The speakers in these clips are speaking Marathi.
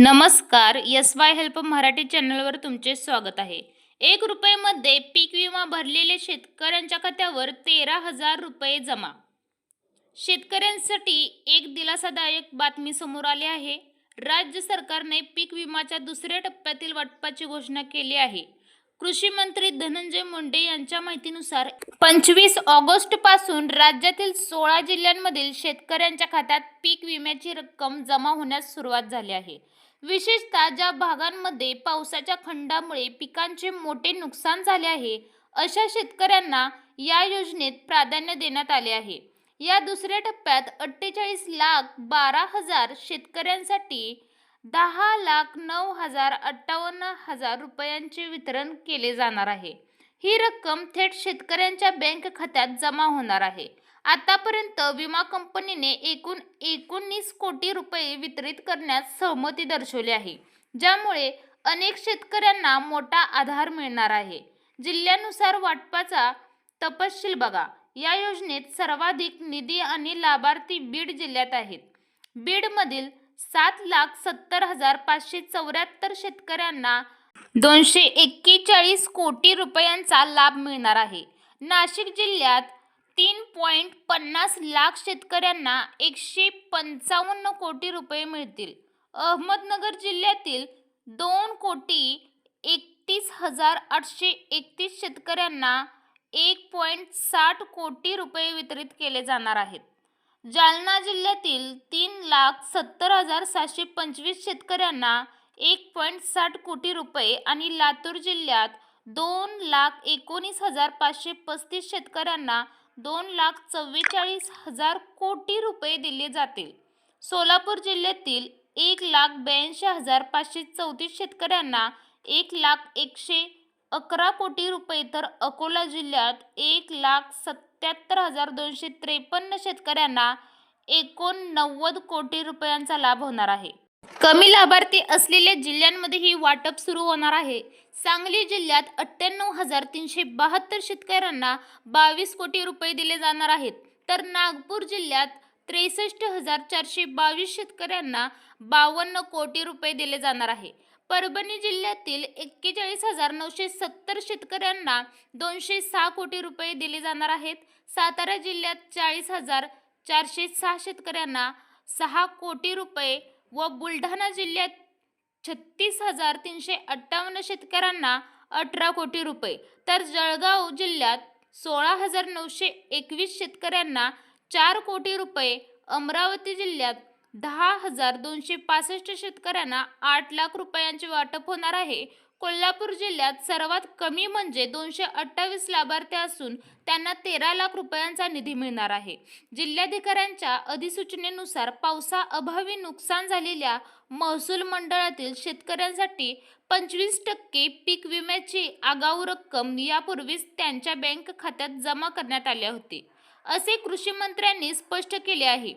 नमस्कार एस वाय हेल्प मराठी चॅनलवर तुमचे स्वागत आहे. एक रुपयेमध्ये पीक विमा भरलेले शेतकऱ्यांच्या खात्यावर तेरा हजार रुपये जमा. शेतकऱ्यांसाठी एक दिलासादायक बातमी समोर आली आहे. राज्य सरकारने पीक विमाच्या दुसऱ्या टप्प्यातील वाटपाची घोषणा केली आहे. कृषी मंत्री धनंजय मुंडे यांच्या माहितीनुसार पंचवीस ऑगस्टपासून राज्यातील सोळा जिल्ह्यांमधील शेतकऱ्यांच्या खात्यात पीक विम्याची रक्कम जमा होण्यास सुरुवात झाली आहे. विशेषतः ज्या भागांमध्ये पावसाच्या खंडामुळे पिकांचे मोठे नुकसान झाले आहे अशा शेतकऱ्यांना या योजनेत प्राधान्य देण्यात आले आहे. या दुसऱ्या टप्प्यात अठ्ठेचाळीस लाख बारा हजार शेतकऱ्यांसाठी दहा लाख नऊ हजार अठ्ठावन्न हजार रुपयांचे वितरण केले जाणार आहे. ही रक्कम थेट शेतकऱ्यांच्या बँक खात्यात जमा होणार आहे. आतापर्यंत विमा कंपनीने एकूण एकोणीस कोटी रुपये वितरित करण्यास सहमती दर्शवली आहे ज्यामुळे अनेक शेतकऱ्यांना मोठा आधार मिळणार आहे. जिल्ह्यानुसार वाटपाचा तपशील बघा. या योजनेत सर्वाधिक निधी आणि लाभार्थी बीड जिल्ह्यात आहेत. बीडमधील सात लाख सत्तर हजार पाचशे चौऱ्याहत्तर शेतकऱ्यांना दोनशे एक्केचाळीस कोटी रुपयांचा लाभ मिळणार आहे. नाशिक जिल्ह्यात तीन पॉईंट पन्नास लाख शेतकऱ्यांना एकशे पंचावन्न कोटी रुपये मिळतील. अहमदनगर जिल्ह्यातील दोन कोटी एकतीस हजार आठशे एकतीस शेतकऱ्यांना एक पॉईंट साठ कोटी रुपये वितरित केले जाणार आहेत. जालना जिल्ह्यातील तीन लाख सत्तर हजार सातशे पंचवीस शेतकऱ्यांना एक पॉईंट साठ कोटी रुपये आणि लातूर जिल्ह्यात दोन लाख एकोणीस हजार पाचशे पस्तीस शेतकऱ्यांना दोन लाख चव्वेचाळीस हजार कोटी रुपये दिले जातील. सोलापूर जिल्ह्यातील एक लाख ब्याऐंशी हजार पाचशे चौतीस शेतकऱ्यांना एक लाख एकशे अकरा कोटी रुपये तर अकोला जिल्ह्यात एक लाख सत्याहत्तर हजार दोनशे त्रेपन्न शेतकऱ्यांना एकोणनव्वद कोटी रुपयांचा लाभ होणार आहे. कमी लाभार्थी असलेल्या जिल्ह्यांमध्ये ही वाटप सुरू होणार आहे. सांगली जिल्ह्यात अठ्ठ्याण्णव हजार तीनशे बहात्तर शेतकऱ्यांना बावीस कोटी रुपये दिले जाणार आहेत. तर नागपूर जिल्ह्यात त्रेसष्ट हजार चारशे बावीस शेतकऱ्यांना बावन्न कोटी रुपये दिले जाणार आहे. परभणी जिल्ह्यातील एक्केचाळीस हजार नऊशे सत्तर शेतकऱ्यांना दोनशे सहा कोटी रुपये दिले जाणार आहेत. सातारा जिल्ह्यात चाळीस हजार चारशे सहा शेतकऱ्यांना सहा कोटी रुपये व बुलढाणा जिल्ह्यात छत्तीस हजार तीनशे अठ्ठावन्न शेतकऱ्यांना अठरा कोटी रुपये. तर जळगाव जिल्ह्यात सोळा हजार नऊशे एकवीस शेतकऱ्यांना चार कोटी रुपये. अमरावती जिल्ह्यात दहा हजार दोनशे पासष्ट शेतकऱ्यांना आठ लाख रुपयांचे वाटप होणार आहे. कोल्हापूर जिल्ह्यात सर्वात कमी म्हणजे दोनशे अठ्ठावीस लाभार्थी असून त्यांना तेरा लाख रुपयांचा निधी मिळणार आहे. जिल्हाधिकाऱ्यांच्या अधिसूचनेनुसार पावसाअभावी नुकसान झालेल्या महसूल मंडळातील शेतकऱ्यांसाठी पंचवीस टक्के पीक विम्याची आगाऊ रक्कम यापूर्वीच त्यांच्या बँक खात्यात जमा करण्यात आल्या होती. असे कृषी मंत्र्यांनी स्पष्ट केले आहे.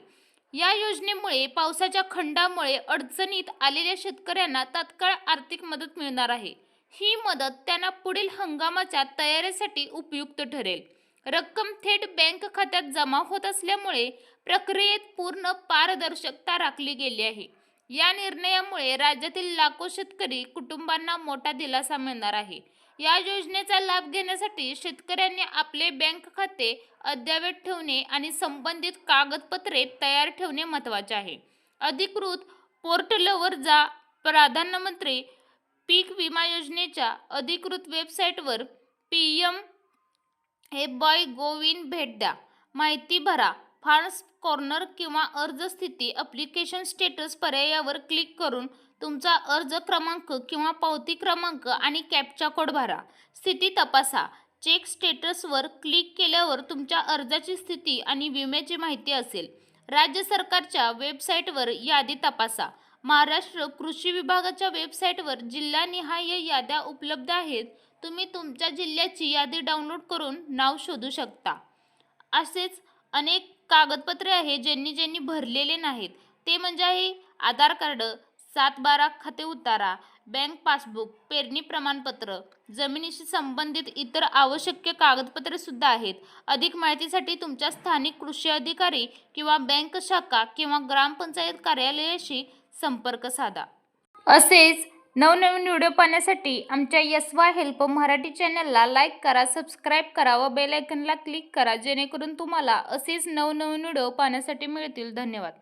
या योजनेमुळे पावसाच्या खंडामुळे अडचणीत आलेल्या शेतकऱ्यांना तात्काळ आर्थिक मदत मिळणार आहे. ही मदत त्यांना पुढील हंगामाच्या तयारीसाठी उपयुक्त ठरेल. रक्कम थेट बँक खात्यात जमा होत असल्यामुळे प्रक्रियेत पूर्ण पारदर्शकता राखली गेली आहे. या निर्णयामुळे राज्यातील लाखो शेतकरी कुटुंबांना मोठा दिलासा मिळणार आहे. या योजनेचा लाभ घेण्यासाठी शेतकऱ्यांनी आपले बँक खाते अद्ययावत ठेवणे आणि संबंधित कागदपत्रे तयार ठेवणे महत्त्वाचे आहे. अधिकृत पोर्टलवर जा. प्रधानमंत्री पीक विमा योजनेच्या अधिकृत वेबसाईटवर पी एम हे बॉय गोविन भेट द्या. माहिती भरा. फार्म्स कॉर्नर किंवा अर्ज स्थिती अप्लिकेशन स्टेटस पर्यायावर क्लिक करून तुमचा अर्ज क्रमांक किंवा पावती क्रमांक आणि कॅपचा कोड भरा. स्थिती तपासा. चेक स्टेटसवर क्लिक केल्यावर तुमच्या अर्जाची स्थिती आणि विम्याची माहिती असेल. राज्य सरकारच्या वेबसाईटवर यादी तपासा. महाराष्ट्र कृषी विभागाच्या वेबसाईटवर जिल्हानिहाय याद्या उपलब्ध आहेत. तुम्ही तुमच्या जिल्ह्याची यादी डाउनलोड करून नाव शोधू शकता. असेच अनेक कागदपत्रे आहे ज्यांनी ज्यांनी भरलेले नाहीत. ते म्हणजे आहे आधार कार्ड सात बारा खाते उतारा बँक पासबुक पेरणी प्रमाणपत्र जमिनीशी संबंधित इतर आवश्यक कागदपत्रे सुद्धा आहेत. अधिक माहितीसाठी तुमच्या स्थानिक कृषी अधिकारी किंवा बँक शाखा किंवा ग्रामपंचायत कार्यालयाशी संपर्क साधा. असेच नवनवीन व्हिडिओ पाहण्यासाठी आमच्या यस वाय हेल्प मराठी चॅनलला लाईक करा सबस्क्राईब करा व बेलायकनला क्लिक करा जेणेकरून तुम्हाला असेच नवनवीन व्हिडिओ पाहण्यासाठी मिळतील. धन्यवाद.